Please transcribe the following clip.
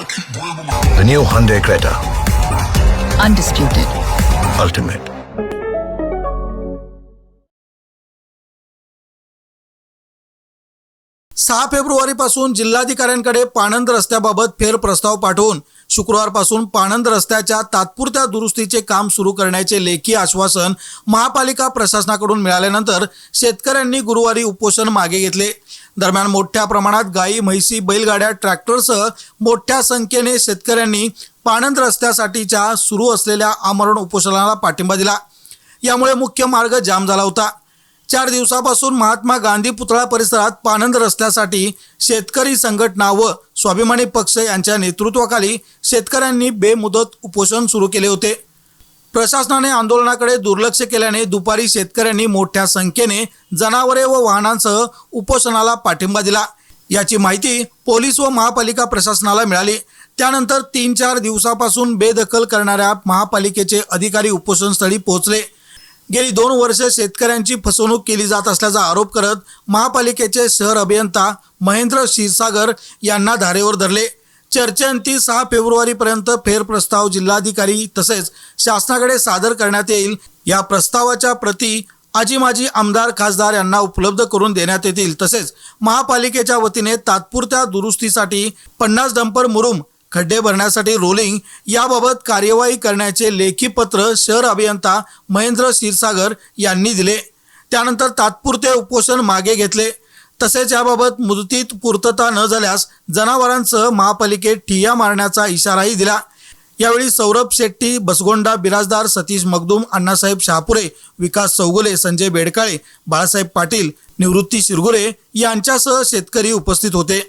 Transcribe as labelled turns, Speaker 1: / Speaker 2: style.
Speaker 1: New Hyundai Creta.
Speaker 2: undisputed.
Speaker 1: Ultimate.
Speaker 3: सहा फेब्रुवारीपासून जिल्हाधिकाऱ्यांकडे पाणंद रस्त्याबाबत फेरप्रस्ताव पाठवून शुक्रवारपासून पाणंद रस्त्याच्या तात्पुरत्या दुरुस्तीचे काम सुरू करण्याचे लेखी आश्वासन महापालिका प्रशासनाकडून मिळाल्यानंतर शेतकऱ्यांनी गुरुवारी उपोषण मागे घेतले दरम्यान मोठ्या प्रमाणात गाई म्हैसी बैलगाड्या ट्रॅक्टरसह मोठ्या संख्येने शेतकऱ्यांनी पाणंद रस्त्यासाठीच्या सुरू असलेल्या आमरण उपोषणाला पाठिंबा दिला. यामुळे मुख्य मार्ग जाम झाला होता. चार दिवसापासून महात्मा गांधी पुतळा परिसरात पानंद रस्त्यासाठी शेतकरी संघटना व स्वाभिमानी पक्ष यांच्या नेतृत्वाखाली शेतकऱ्यांनी बेमुदत उपोषण सुरू केले होते. प्रशासनाने आंदोलनाकडे दुर्लक्ष केल्याने दुपारी शेतकऱ्यांनी मोठ्या संख्येने जनावरे व वाहनांसह उपोषणाला पाठिंबा दिला. याची माहिती पोलीस व महापालिका प्रशासनाला मिळाली. त्यानंतर तीन चार दिवसापासून बेदखल करणाऱ्या महापालिकेचे अधिकारी उपोषणस्थळी पोहोचले. गेली दोन वर्ष शेतकऱ्यांची फसवणूक केली जात असल्याचा आरोप करत महापालिकेचे शहर अभियंता महेंद्र क्षीरसागर यांना धारेवर धरले. चर्चेअंती सहा फेब्रुवारीपर्यंत फेरप्रस्ताव जिल्हाधिकारी तसेच शासनाकडे सादर करण्यात येईल. या प्रस्तावाच्या प्रती आजी माजी आमदार खासदार यांना उपलब्ध करून देण्यात येतील. तसेच महापालिकेच्या वतीने तात्पुरत्या दुरुस्तीसाठी पन्नास डंपर मुरुम खड्डे भरण्यासाठी रोलिंग याबाबत कार्यवाही करण्याचे लेखी पत्र शहर अभियंता महेंद्र क्षीरसागर यांनी दिले. त्यानंतर तात्पुरते उपोषण मागे घेतले. तसेच याबाबत मुदतीत पूर्तता न झाल्यास जनावरांसह महापालिकेत ठिय्या मारण्याचा इशाराही दिला. यावेळी सौरभ शेट्टी बसगोंडा बिराजदार सतीश मगदूम अण्णासाहेब शहापुरे विकास चौगुले संजय बेडकाळे बाळासाहेब पाटील निवृत्ती शिरगुरे यांच्यासह शेतकरी उपस्थित होते.